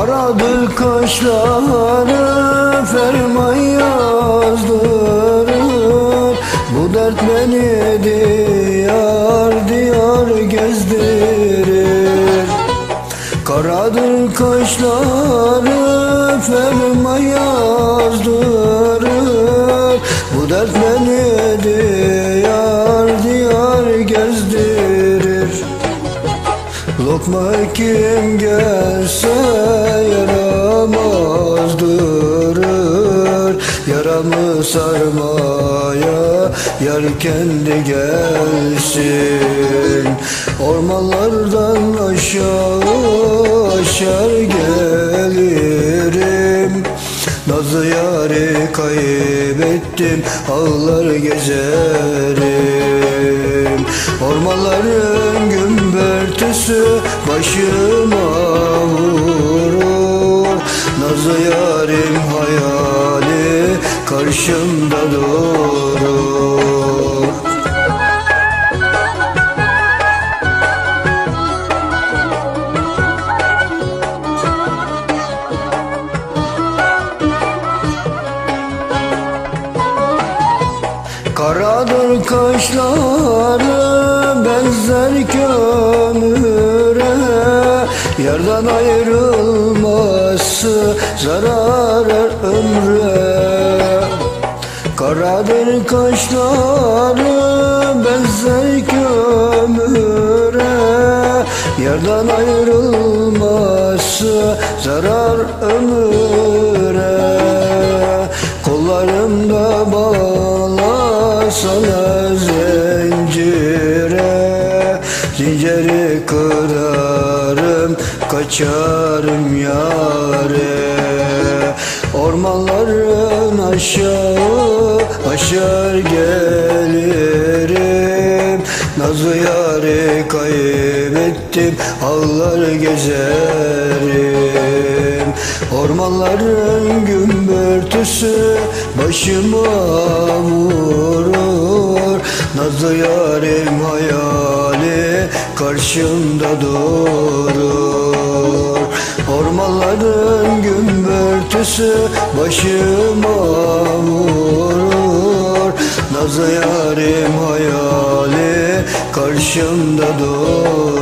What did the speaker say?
Karadır kaşları ferman yazdırır. Bu dert beni diyar diyar gezdirir. Karadır kaşları ferman yazdırır. Bu dert beni Lokma kim gelse yaramazdırır Yaramı sarmaya yar kendi gelsin. Ormanlardan aşağı aşar gelirim. Nazlı yari kaybettim ağlar gezerim. Gümbürtüsü başıma vurur Nazlı yarim hayali karşımda durur. Karadır kaşları benzer kömüre Yerden ayrılması zarar ömre. Karadır kaşları benzer kömüre. Yerden ayrılması zarar ömre Kollarımda bağlasana zincire Zinciri kırarım kaçarım yare Ormanların aşağı aşar gelirim. Nazlı yari kaybettim ağlar gezerim. Ormanların gümbürtüsü başıma vurur. Nazlı hayali karşımda durur. Ormanların gümbürtüsü başıma vurur. Nazlı yarim hayali karşımda durur